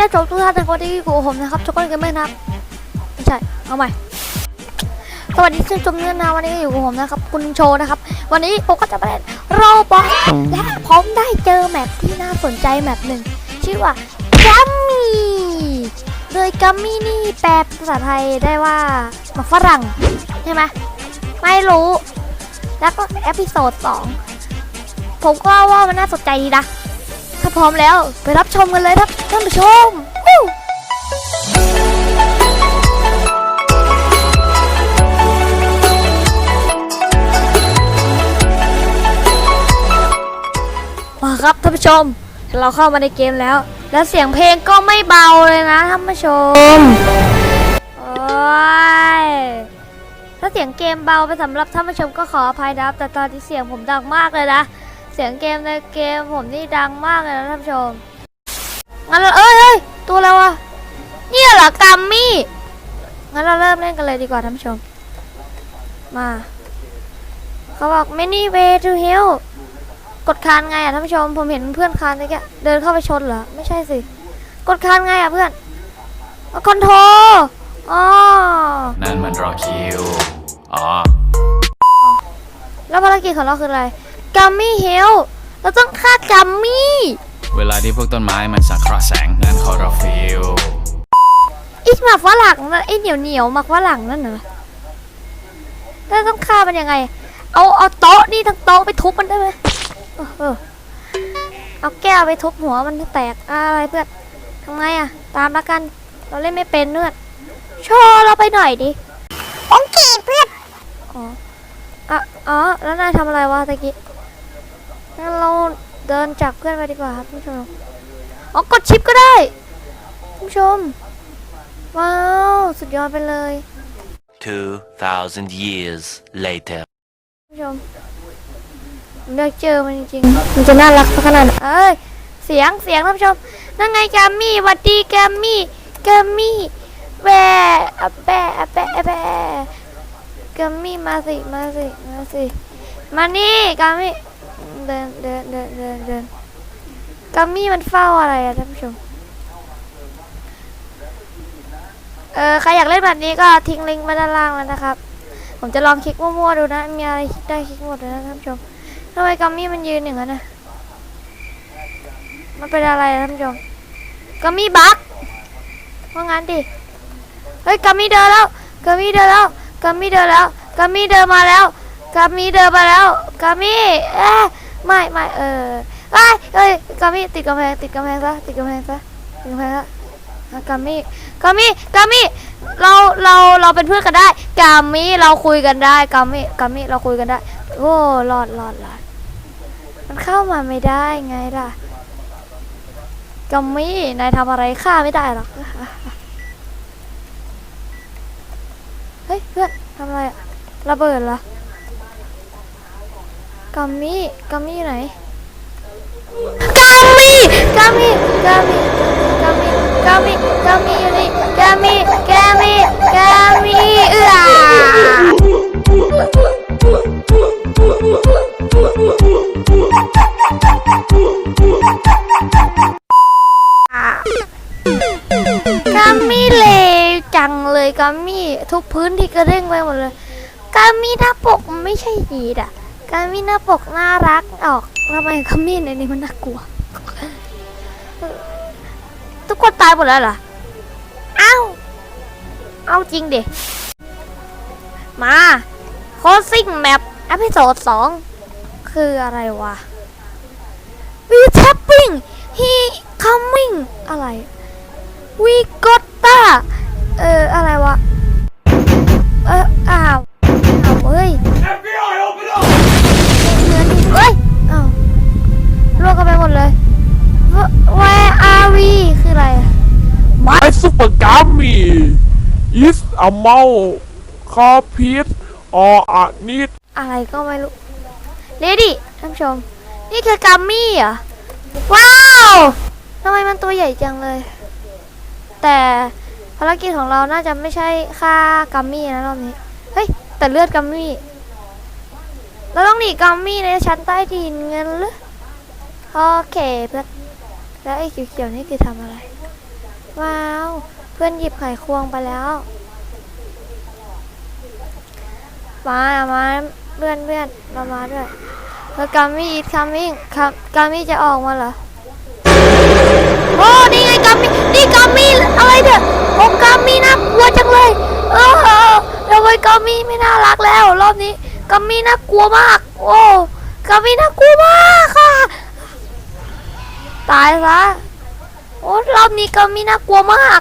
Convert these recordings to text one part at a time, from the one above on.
ได้ชมทุกท่านนะครับที่อยู่กับผมนะครับทุกคนกันไหมนะครับไม่ใช่เอาใหม่สวัสดีท่านผู้ชมเนื้อนาวันนี้อยู่กับผมนะครับ คุณโชนะครับ วันนี้ผมก็จะมาเล่นโรบอทและผมได้เจอแมปที่น่าสนใจแมปหนึ่งชื่อว่ากัมมี่โดยกัมมี่นี่แปลภาษาไทยได้ว่าหมาฝรั่งใช่ไหมไม่รู้ แล้วก็เอพิโซดสองผมก็ว่ามันน่าสนใจดีนะาพร้อมแล้ว ไปรับชมกันเลยครับท่านผู้ชมวู้มาครับท่านผู้ชม เราเข้ามาในเกมแล้ว แล้วเสียงเพลงก็ไม่เบาเลยนะท่านผู้ชมโอ้ยถ้าเสียงเกมเบาไปสำหรับท่านผู้ชมก็ขออภัยนะครับแต่ตอนที่เสียงผมดังมากเลยนะ สียงเกมในเกมผมนี่ดังมากเลยนะท่านผู้ชม งั้นเราเอ้ยเอ้ยตัวอะไรวะเนี่ยเหรอกัมมี่ งั้นเราเริ่มเล่นกันเลยดีกว่าท่านผู้ชม มา เขาบอก many way to help กดคานไงอะท่านผู้ชม ผมเห็นเพื่อนคานตะกี้เดินเข้าไปชนเหรอ ไม่ใช่สิ กดคานไงอะเพื่อนคอนโทรอ๋อนั่นมันรอคิว อ๋อ แล้วภารกิจของเราคืออะไร กัมมี่เฮลเราต้องฆ่ากัมมี่ เวลาที่พวกต้นไม้มันสังเคราะห์แสงนั่นคอรฟิลไอ้หมากฝรั่งนั่นไอ้เหนียวเหนียวๆหมากฝรั่งนั่นเหรอแล้วต้องฆ่ามันยังไง เอาเอาโต๊ะนี่ทั้งโต๊ะไปทุบมันได้ไหมเออเออเอาแก้วไปทุบหัวมันให้แตกอะไรเพื่อนทำไงอะตามละกัน เราเล่นไม่เป็นเนื้อโชว์เราไปหน่อยดิโอเคเพื่อนอ๋ออะอ๋อแล้วนายทำอะไรวะตะกี้ งั้นเราเดินจากเพื่อนไปดีกว่าครับผู้ชมอ๋อกดชิปก็ได้ผู้ชม ว้าว สุดยอดไปเลย 2,000 years later. ผู้ชมผมอยากเจอมันจริงๆมันจะน่ารักสักขนาดไหนเอ้ย เสียงเสียงท่านผู้ชม นั่นไงแกมมี่หวัดดีแกมมี่แกมมี่แบะอะแบะอะแบะอะแบะแกมมี่มาสิ มาสิ มาสิ มานี่แกมมี่ เดินเดินเดินเดินเดินแกมมี่มันเฝ้าอะไรอะท่านผู้ชม เออใครอยากเล่นแบบนี้ก็ทิ้งลิงก์ไว้ด้านล่างแล้วนะครับ ผมจะลองคลิกมั่วๆดูนะ มีอะไรคลิกได้คลิกหมดเลยนะท่านผู้ชมทำไมกัมมี่มันยืนอย่างนั้นนะมันเป็นอะไรนะท่านผู้ชมกัมมี่บั๊กว่างั้นดิ เฮ้ยกัมมี่เดินแล้วกัมมี่เดินแล้วกัมมี่เดินแล้วกัมมี่เดินมาแล้วกัมมี่เดินมาแล้วกัมมี่เอ๊ะ ไม่ไม่เออเอ้เอ้ยกัมมี่ติดกำแพงติดกำแพงซะติดกำแพงซะติดกำแพงซะกัมมี่กัมมี่กัมมี่เราเราเราเป็นเพื่อนกันได้กัมมี่เราคุยกันได้กัมมี่กัมมี่เราคุยกันได้ โอ้รอดรอดรอดมันเข้ามาไม่ได้ไงล่ะกัมมี่นายทำอะไรข้าไม่ได้หรอกเฮ้ยเพื่อนทำอะไรอะระเบิดเหรอ กัมมี่กัมมี่อยู่ไหนกัมมี่กัมมี่กัมมี่กัมมี่กัมมี่กัมมี่อยู่นี่กัมมี่กัมมี่กัมมี่เอื้อกัมมี่เลวจังเลยกัมมี่ทุกพื้นที่กระเด้งไปหมดเลยกามีหน้าปกมันไม่ใช่ยีดอะ กามีหน้าปกน่ารักออกทำไมกามีในนี้มันน่ากลัว ทุกคนตายหมดแล้วเหรอ เอ้า เอาจริงดิมาโคซิ่งแมปอพิโซดสองคืออะไรวะ We tapping he coming อะไร We go a mouth carpet or a need อะไรก็ไม่รู้เลดี้ท่านผู้ชม นี่คือกัมมี่เหรอ ว้าวทำไมมันตัวใหญ่จังเลย แต่ภารกิจของเราน่าจะไม่ใช่ฆ่ากัมมี่นะรอบนี้ เฮ้ย แต่เลือดกัมมี่เราต้องหนีกัมมี่ในชั้นใต้ดินเงินหรือโอเคเพื่อนแล้วไอ้เขียวๆนี่คือทำอะไร ว้าว เพื่อนหยิบไขควงไปแล้ว มามาเพื่อนเพื่อนเรามาด้วยแล้วกามี่อีทคัมมิ่งครับกามี่จะออกมาเหรอโอ้นี่ไงกามี่นี่กามี่อะไรเนี่ยโอ้กามี่น่ากลัวจังเลยเออเออทำไมกามี่ไม่น่ารักแล้ว รอบนี้กามี่น่ากลัวมาก โอ้กามี่น่ากลัวมากค่ะ ตายซะโอ้รอบนี้กามี่น่ากลัวมาก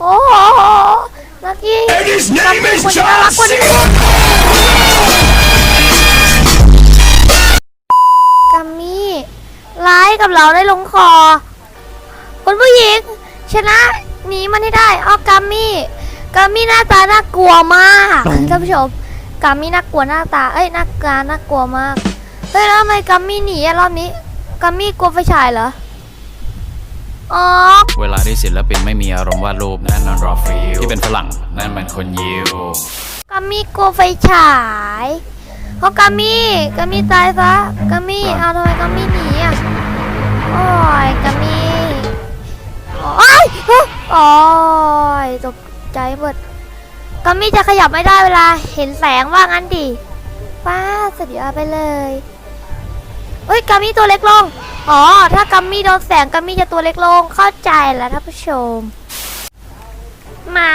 โอ้โหนักกี้กามี่ควรจะน่ารักกว่านี้ ร้ายกับเราได้ลงคอ คุณผู้หญิง ชนะหนีมันให้ได้ออกกามี่กามี่หน้าตาน่ากลัวมากท่านผู้ชมกามี่น่ากลัวหน้าตาเอ้ยหน้ากาน่ากลัวมากเฮ้ยแล้วทำไมกามี่หนีอะรอบนี้กามี่กลัวไฟฉายเหรออ๋อเวลาที่ศิลปินไม่มีอารมณ์วาดรูปนั่นนอนรอฟิลที่เป็นฝรั่งนั่นมันคนยิวกามี่กลัวไฟฉายเพราะกามี่กามี่ตายซะกามี่เอาทำไมกามี่หนีอะ โอ้ยกามี่โอ้ยโอ้ยตกใจหมดกามี่จะขยับไม่ได้เวลา เห็นแสงว่างั้นดิป้าสุดยอดไปเลยเฮ้ยกามี่ตัวเล็กลง อ๋อ ถ้ากามี่โดนแสงกามี่จะตัวเล็กลง เข้าใจแล้วท่านผู้ชม มา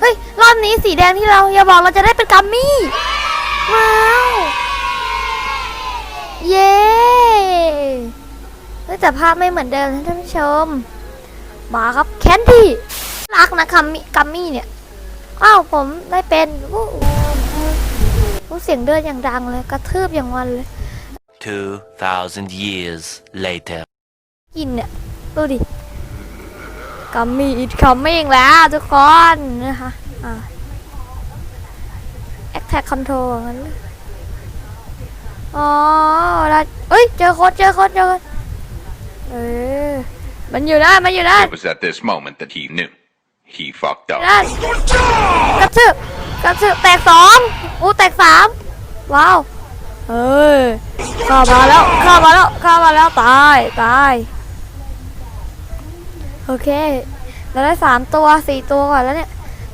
เฮ้ย รอบนี้สีแดงที่เราอย่าบอกเราจะได้เป็นกัมมี่ ว้าว เย้เฮ้ยแต่ภาพไม่เหมือนเดิมนะท่านผู้ชม มาครับแคนดี้รักนะกัมมี่กัมมี่เนี่ยอ้าวผมได้เป็นวู้วู้เสียงเดินอย่างดังเลย กระทืบอย่างวันเลย 2,000 years later. กินเนี่ยดูดิกัมมี่อีกคัมมิ่งแล้วทุกคนนะคะอ่าแอคแท็กคอนโทรงั้นเลยอ๋อแล้ว เอ้ยเจอโคดเจอโคดเจอโค้ดเออมันอยู่ได้มันอยู่ได้ It was at this moment that he knew. He fucked up. ได้กระชืบกระชืบแตกสองอู้แตกสามว้าวเฮ้ยเข้ามาแล้วเข้ามาแล้วเข้ามาแล้วตายตายโอเคเราได้สามตัวสี่ตัวก่อนแล้วเนี่ย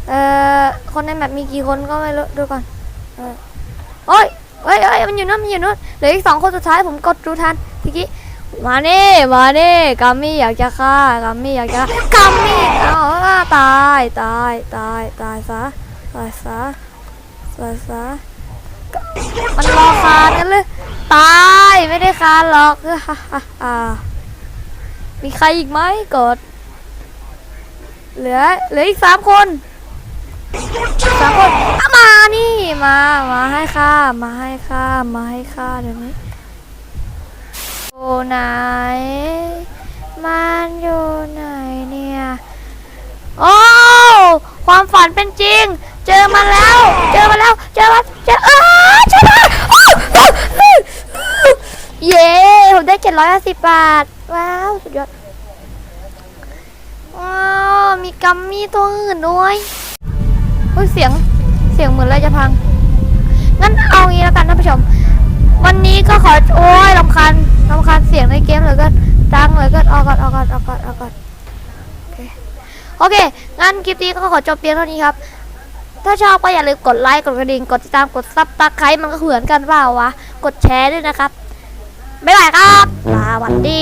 เอ่อคนในแมปมีกี่คนก็ไม่รู้ดูก่อนเออโอ้ย เฮ้ยเฮ้ยมันอยู่นู่นมันอยู่นู่นเหลืออีกสองคนสุดท้ายผมกดดูทันทีกี้มาเนี่มาเนี่กัมมี่อยากจะฆ่ากัมมี่อยากจะฆ่ากัมมี่เอาฆ่าตายตายตายตายซะตายซะตายซะมันรอคานกันเลยตายไม่ได้คานหรอกฮ่าฮ่าฮ่ามีใครอีกไหมกดเหลือเหลืออีกสามคน สามคนอะมานี่มามาให้ข้ามาให้ข้ามาให้ข้าเดี๋ยวนี้โอ้ไหน มันอยู่ไหนเนี่ยโอ้ความฝันเป็นจริง เจอมันแล้ว เจอมันแล้ว เจอมันเจอเออชนะอ้วอ้าวเย้ผมได้เจ็ดร้อยห้าสิบบาท ว้าว สุดยอดว้าวมีกัมมี่ตัวอื่นด้วย เฮ้ยเสียงเสียงเหมือนอะไรจะพัง งั้นเอางี้แล้วกันท่านผู้ชม วันนี้ก็ขอโอ้ยรำคาญรำคาญเสียงในเกมเหลยก็ดังเหลยก็ออกก่อนออกก่อนออกก่อนออกก่อนโอเคโอเคงั้นคลิปนี้ก็ขอจบเพียงเท่านี้ครับ ถ้าชอบก็อย่าลืมกดไลค์กดกระดิ่งกดติดตามกดซับตะไคร้มันก็เหมือนกันเปล่าวะกดแชร์ด้วยนะครับบ๊ายบายครับสวัสดี